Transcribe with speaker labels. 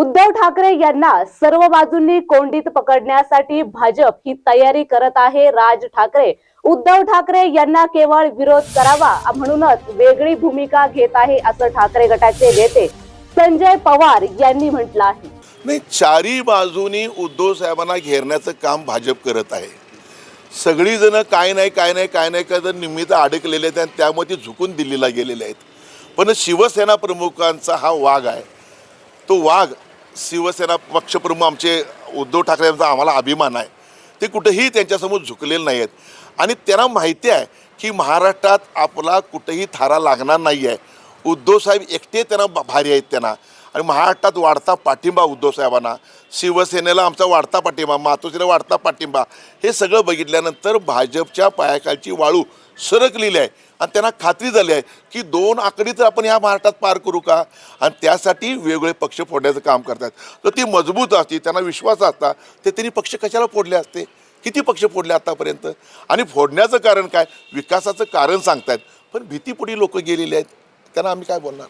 Speaker 1: उद्धव ठाकरे यांना सर्व बाजूंनी कोंडीत पकडण्यासाठी भाजप ही तयारी करत आहे. राज ठाकरे उद्धव ठाकरे यांना केवळ विरोध करावा म्हणूनच वेगळी भूमिका घेत आहे असं ठाकरे गटाचे नेते संजय पवार यांनी म्हटलं आहे.
Speaker 2: नाही चारी बाजूनी उद्धव साहेबांना घेरण्याचं काम भाजप करत आहे. सगळीजणं काय नाही काय नाही काय नाही काय जर निमित्त अडकलेले आहेत आणि त्यामध्ये झुकून दिल्लीला गेलेले आहेत. पण शिवसेना प्रमुखांचा हा वाघ आहे. तो वाघ शिवसेना पक्षप्रमुख आमचे उद्धव ठाकरे यांचा आम्हाला अभिमान आहे. ते कुठेही त्यांच्यासमोर झुकलेले नाही आहेत आणि त्यांना माहिती आहे की महाराष्ट्रात आपला कुठेही थारा लागणार नाही आहे उद्धव साहेब एकटे त्यांना भारी आहेत त्यांना. आणि महाराष्ट्रात वाढता पाठिंबा उद्धव साहेबांना शिवसेनेला आमचा वाढता पाठिंबा मातोश्रीला वाढता पाठिंबा हे सगळं बघितल्यानंतर भाजपच्या पायाखालची वाळू सरकलेली आहे आणि त्यांना खात्री झाली आहे की दोन आकडी तर आपण ह्या महाराष्ट्रात पार करू का? आणि त्यासाठी वेगवेगळे पक्ष फोडण्याचं काम करतात. तर ती मजबूत असती त्यांना विश्वास असता ते त्यांनी पक्ष कशाला फोडले असते? किती पक्ष फोडले आतापर्यंत? आणि फोडण्याचं कारण काय? विकासाचं कारण सांगतायत. पण भीतीपुढी लोक गेलेली आहेत. त्यांना आम्ही काय बोलणार?